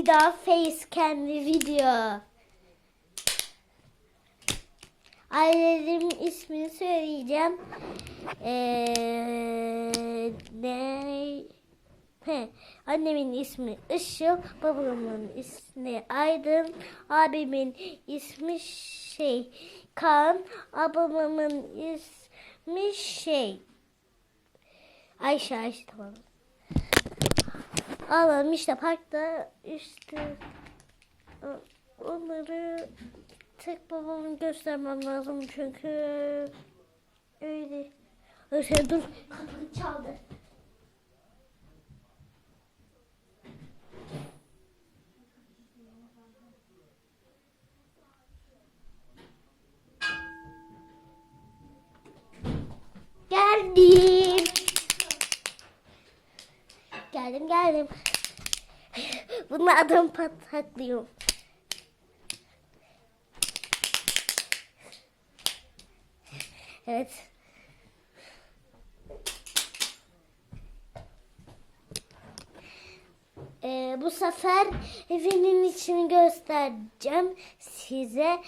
bir daha facecam video. Ailelerimin ismini söyleyeceğim. Ee, ne? He, annemin ismi Işıl, babamın ismi Aydın, abimin ismi şey Kaan, ablamın ismi şey Ayşe Ayşe tamam. Alalım işte parkta işte onları tek babamı göstermem lazım çünkü öyle. Öyle dur kapıyı çaldı. Geldim. Geldim geldim. Bunu adam pataklıyorum. Evet. Ee, bu sefer evinin içini göstereceğim size.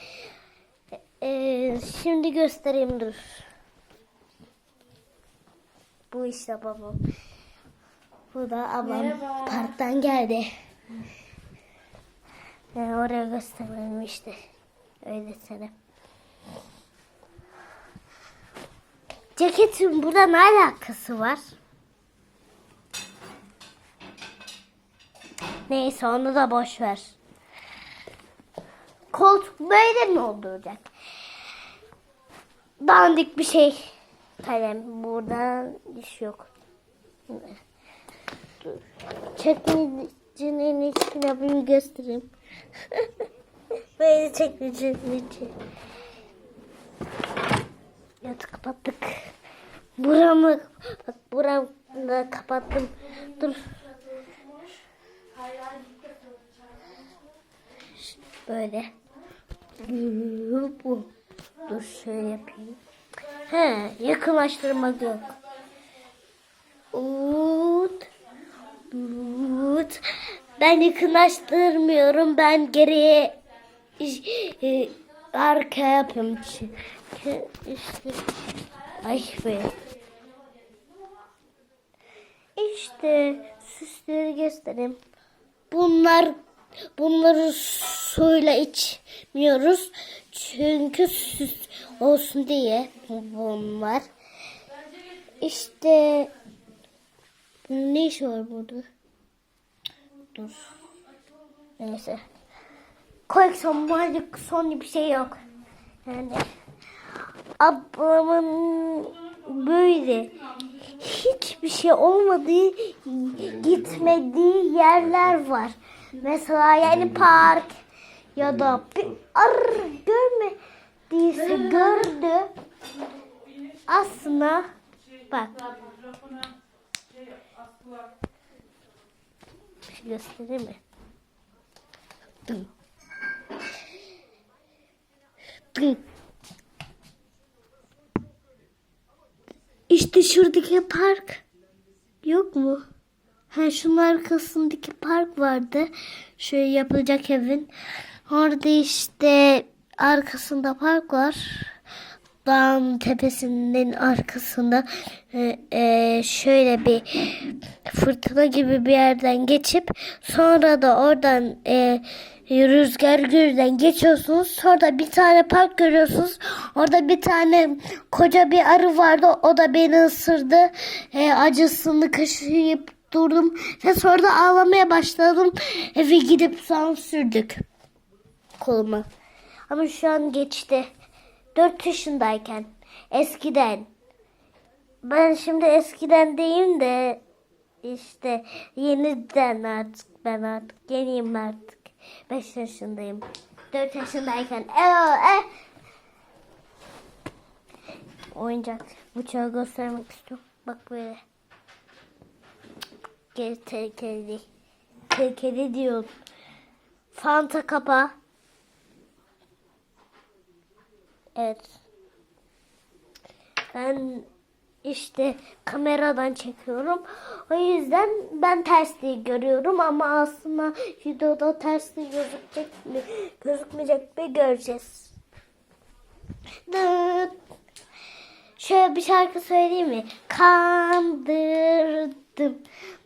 Ee, şimdi göstereyim dur. Bu işte babam. Bu da ablam Merhaba. parktan geldi. Yani oraya göstermedim işte. Öyle sana. Ceketin burada ne alakası var? Neyse onu da boş ver. Koltuk böyle mi olduracak? Dandik bir şey. Kalem buradan iş yok. Dur. Çekmecenin içine bir göstereyim. böyle çekmecenin içi. Evet kapattık. Buramı bak buramı da kapattım. Dur. Böyle. Bu. Dur şöyle yapayım. He, yakınlaştırmak yok. Ut. Ut. Ben yakınlaştırmıyorum. Ben geriye e, arka yapıyorum. İşte ay be. İşte süsleri göstereyim. Bunlar bunları suyla içmiyoruz. Çünkü süs olsun diye bunlar. İşte ne iş var burada? Dur. Neyse. Koleksiyon varlık son bir şey yok. Yani ablamın böyle hiçbir şey olmadığı gitmediği yerler var. Mesela yani park ya da bir ar görmediyse gördü. Aslında bak şey göstereyim mi? Dın. Dın. İşte şuradaki park yok mu? Ha şunun arkasındaki park vardı. Şöyle yapılacak evin. Orada işte arkasında park var. Dağın tepesinin arkasında e, e, şöyle bir fırtına gibi bir yerden geçip sonra da oradan e, rüzgar gürden geçiyorsunuz. Sonra bir tane park görüyorsunuz. Orada bir tane koca bir arı vardı. O da beni ısırdı. E, acısını kaşıyıp durdum. Ve sonra da ağlamaya başladım. Eve gidip sansürdük koluma. Ama şu an geçti. 4 yaşındayken. Eskiden. Ben şimdi eskiden değil de işte yeniden artık ben artık yeniyim artık. 5 yaşındayım. 4 yaşındayken. E, e. Oyuncak. Bıçağı göstermek istiyorum. Bak böyle. Gel tehlikeli. Tehlikeli diyor. Fanta kapa. Evet. Ben işte kameradan çekiyorum. O yüzden ben tersliği görüyorum ama aslında videoda tersliği gözükecek mi gözükmeyecek mi göreceğiz. Dıt. Şöyle bir şarkı söyleyeyim mi? Kandırdım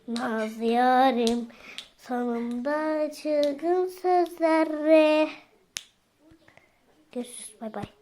naz yarim sonunda çılgın sözlerle. Görüşürüz bay bay.